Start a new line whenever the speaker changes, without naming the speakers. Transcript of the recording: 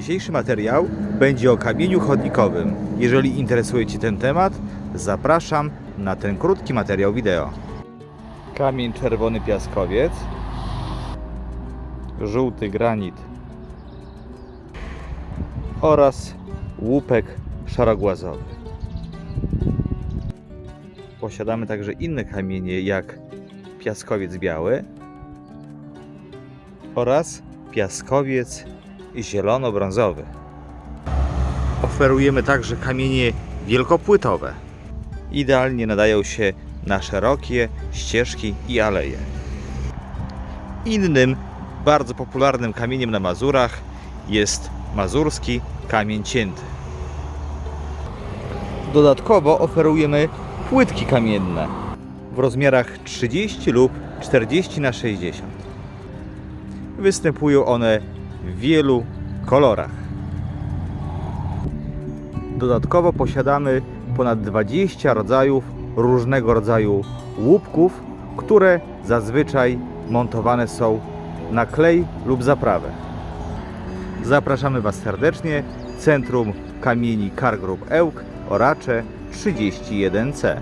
Dzisiejszy materiał będzie o kamieniu chodnikowym. Jeżeli interesuje Cię ten temat, zapraszam na ten krótki materiał wideo. Kamień czerwony piaskowiec, żółty granit oraz łupek szarogłazowy. Posiadamy także inne kamienie jak piaskowiec biały oraz piaskowiec zielono-brązowy. Oferujemy także kamienie wielkopłytowe. Idealnie nadają się na szerokie ścieżki i aleje. Innym bardzo popularnym kamieniem na Mazurach jest mazurski kamień cięty. Dodatkowo oferujemy płytki kamienne w rozmiarach 30 lub 40 na 60. Występują one wielu kolorach. Dodatkowo posiadamy ponad 20 rodzajów różnego rodzaju łupków, które zazwyczaj montowane są na klej lub zaprawę. Zapraszamy Was serdecznie. Centrum Kamieni Car Group Ełk, Oracze 31C.